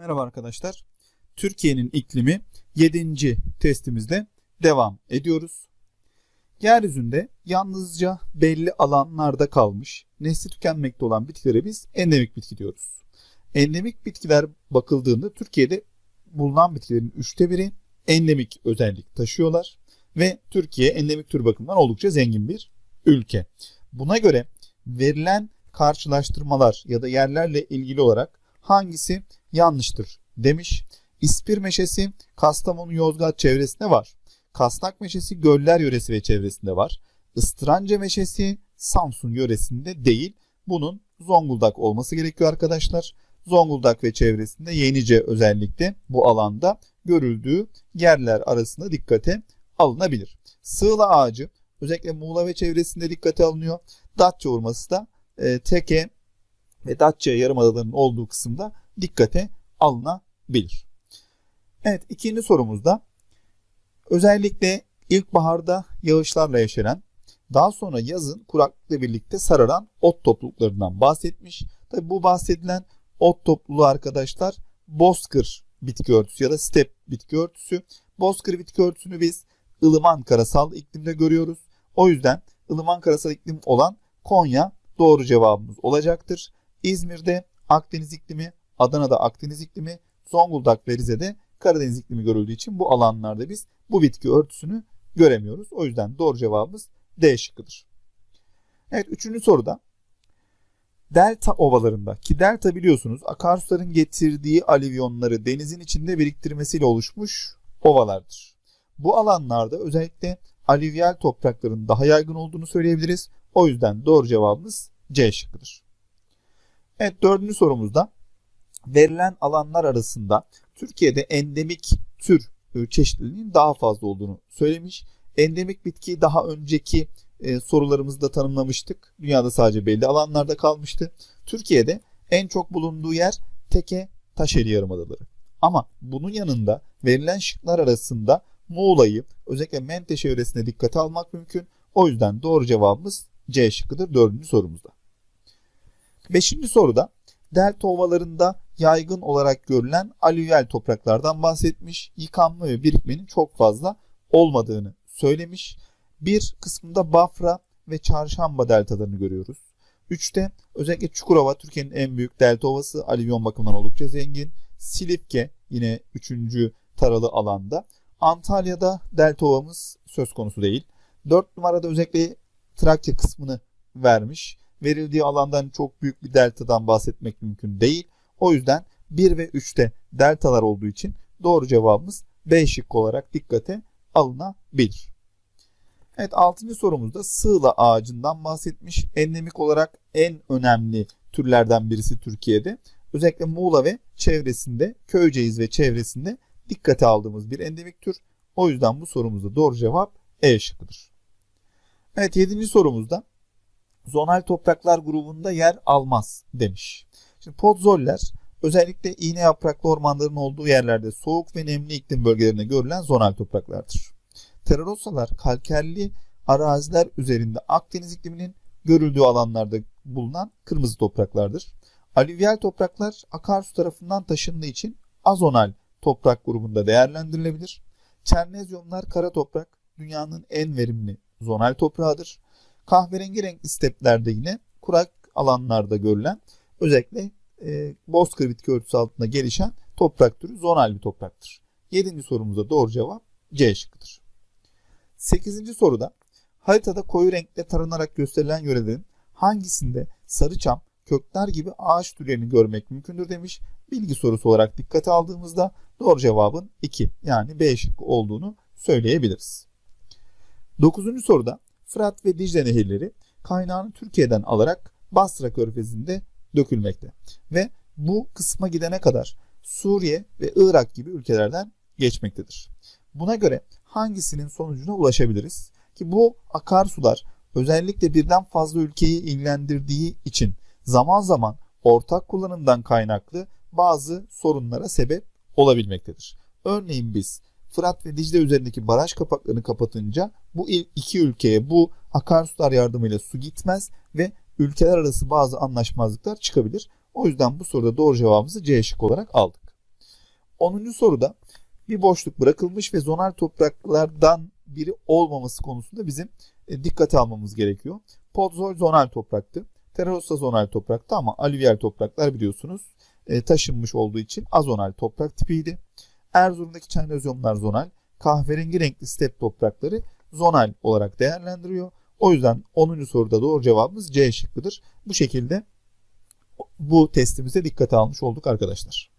Merhaba arkadaşlar. Türkiye'nin iklimi 7. testimizde devam ediyoruz. Yeryüzünde yalnızca belli alanlarda kalmış, nesli tükenmekte olan bitkilere biz endemik bitki diyoruz. Endemik bitkiler bakıldığında Türkiye'de bulunan bitkilerin üçte biri endemik özellik taşıyorlar ve Türkiye endemik tür bakımından oldukça zengin bir ülke. Buna göre verilen karşılaştırmalar ya da yerlerle ilgili olarak hangisi yanlıştır demiş. İspir meşesi Kastamonu Yozgat çevresinde var. Kasnak meşesi Göller yöresi ve çevresinde var. Istranca meşesi Samsun yöresinde değil. Bunun Zonguldak olması gerekiyor arkadaşlar. Zonguldak ve çevresinde Yenice özellikle bu alanda görüldüğü yerler arasında dikkate alınabilir. Sığla ağacı özellikle Muğla ve çevresinde dikkate alınıyor. Datça urması da e, Teke ve Datça yarımadalarının olduğu kısımda dikkate alınabilir. Evet ikinci sorumuzda özellikle ilkbaharda yağışlarla yaşanan daha sonra yazın kuraklıkla birlikte sararan ot topluluklarından bahsetmiş. Tabi bu bahsedilen ot topluluğu arkadaşlar bozkır bitki örtüsü ya da step bitki örtüsü. Bozkır bitki örtüsünü biz ılıman karasal iklimde görüyoruz. O yüzden ılıman karasal iklim olan Konya doğru cevabımız olacaktır. İzmir'de Akdeniz iklimi, Adana'da Akdeniz iklimi, Zonguldak ve Rize'de Karadeniz iklimi görüldüğü için bu alanlarda biz bu bitki örtüsünü göremiyoruz. O yüzden doğru cevabımız D şıkkıdır. Evet üçüncü soruda delta ovalarında ki delta biliyorsunuz akarsuların getirdiği alivyonları denizin içinde biriktirmesiyle oluşmuş ovalardır. Bu alanlarda özellikle alüvyal toprakların daha yaygın olduğunu söyleyebiliriz. O yüzden doğru cevabımız C şıkkıdır. Evet dördüncü sorumuzda verilen alanlar arasında Türkiye'de endemik tür çeşitliliğinin daha fazla olduğunu söylemiş. Endemik bitkiyi daha önceki e, sorularımızda tanımlamıştık. Dünyada sadece belli alanlarda kalmıştı. Türkiye'de en çok bulunduğu yer Teke Taşeli Yarımadaları. Ama bunun yanında verilen şıklar arasında Muğla'yı özellikle Menteşe yöresine dikkate almak mümkün. O yüzden doğru cevabımız C şıkkıdır dördüncü sorumuzda. Beşinci soruda delta ovalarında yaygın olarak görülen alüvyal topraklardan bahsetmiş. Yıkanma ve birikmenin çok fazla olmadığını söylemiş. Bir kısmında Bafra ve Çarşamba deltalarını görüyoruz. Üçte özellikle Çukurova Türkiye'nin en büyük delta ovası alüvyon bakımından oldukça zengin. Silifke yine üçüncü taralı alanda. Antalya'da delta ovamız söz konusu değil. Dört numarada özellikle Trakya kısmını vermiş. Verildiği alandan çok büyük bir deltadan bahsetmek mümkün değil. O yüzden 1 ve 3'te deltalar olduğu için doğru cevabımız B şıkkı olarak dikkate alınabilir. Evet 6. sorumuzda sığla ağacından bahsetmiş. Endemik olarak en önemli türlerden birisi Türkiye'de. Özellikle Muğla ve çevresinde, Köyceğiz ve çevresinde dikkate aldığımız bir endemik tür. O yüzden bu sorumuzda doğru cevap E şıkkıdır. Evet 7. sorumuzda zonal topraklar grubunda yer almaz demiş. Şimdi podzoller özellikle iğne yapraklı ormanların olduğu yerlerde soğuk ve nemli iklim bölgelerinde görülen zonal topraklardır. Terrarosalar kalkerli araziler üzerinde Akdeniz ikliminin görüldüğü alanlarda bulunan kırmızı topraklardır. Alüvyal topraklar akarsu tarafından taşındığı için azonal toprak grubunda değerlendirilebilir. Çernezyonlar kara toprak dünyanın en verimli zonal toprağıdır. Kahverengi renkli steplerde yine kurak alanlarda görülen özellikle e, bozkır bitki örtüsü altında gelişen toprak türü zonal bir topraktır. 7. sorumuza doğru cevap C şıkkıdır. 8. soruda haritada koyu renkle taranarak gösterilen yörelerin hangisinde sarıçam, kökler gibi ağaç türlerini görmek mümkündür demiş. Bilgi sorusu olarak dikkate aldığımızda doğru cevabın 2 yani B şıkkı olduğunu söyleyebiliriz. 9. soruda Fırat ve Dicle nehirleri kaynağını Türkiye'den alarak Basra körfezinde dökülmekte. Ve bu kısma gidene kadar Suriye ve Irak gibi ülkelerden geçmektedir. Buna göre hangisinin sonucuna ulaşabiliriz? Ki bu akarsular özellikle birden fazla ülkeyi ilgilendirdiği için zaman zaman ortak kullanımdan kaynaklı bazı sorunlara sebep olabilmektedir. Örneğin biz Fırat ve Dicle üzerindeki baraj kapaklarını kapatınca bu iki ülkeye bu akarsular yardımıyla su gitmez ve ülkeler arası bazı anlaşmazlıklar çıkabilir. O yüzden bu soruda doğru cevabımızı C şık olarak aldık. 10. soruda bir boşluk bırakılmış ve zonal topraklardan biri olmaması konusunda bizim e, dikkate almamız gerekiyor. Podzol zonal topraktı. Terrarossa zonal topraktı ama alüvyal topraklar biliyorsunuz e, taşınmış olduğu için azonal toprak tipiydi. Erzurum'daki çaynozyumlar zonal, kahverengi renkli step toprakları zonal olarak değerlendiriyor. O yüzden 10. soruda doğru cevabımız C şıkkıdır. Bu şekilde bu testimize dikkate almış olduk arkadaşlar.